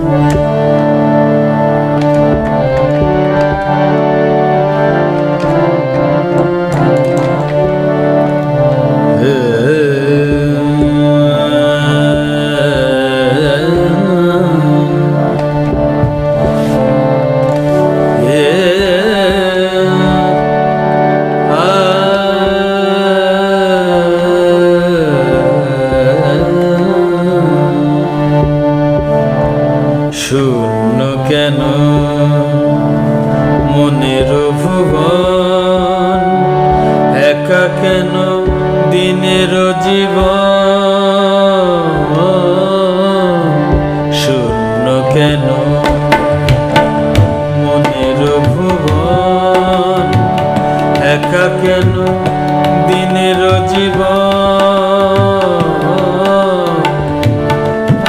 শূন্য একা কেন দিনের জীবন? শূন্য কেন মনের ভুবন? একা কেন দিনের জীবন?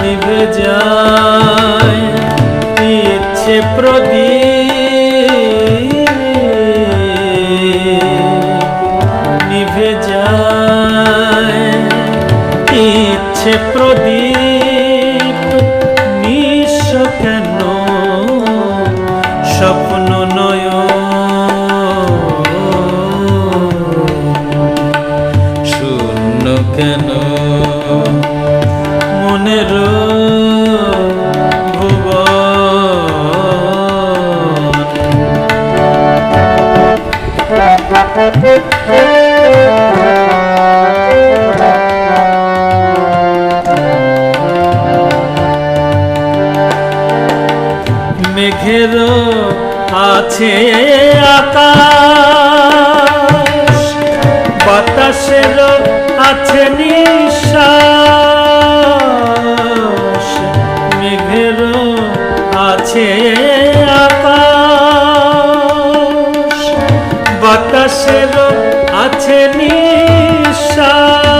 নিভে যায় ইচ্ছে প্রদীপ। ইচ্ছে প্রদীপ। আছে আকাশ। বাতাসের আছে নিঃশ্বাস। মেঘের আছে আকাশ। বাতাসের আছে নিঃশ্বাস।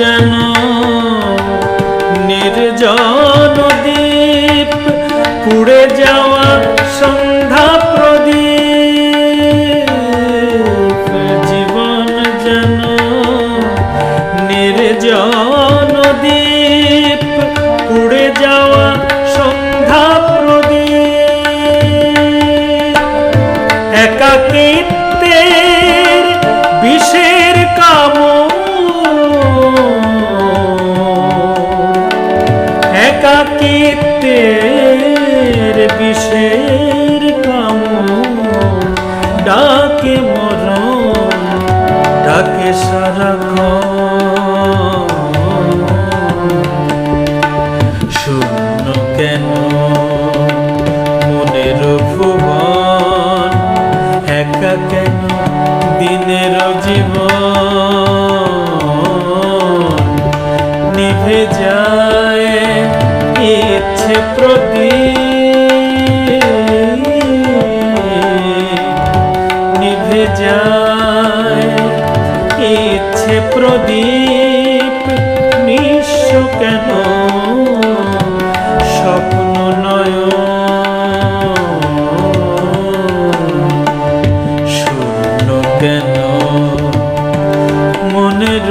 ਜਨੋ ਨਿਰਜਾ বিষের কাম ডাকে মরণ ডাকে সারাক্ষণ শূন্য কেন? মনের ভুবন একা কেন? দিনের আছে প্রদীপ নিঃস্ব কেন? স্বপ্ন নয় শূন্য কেন? মনের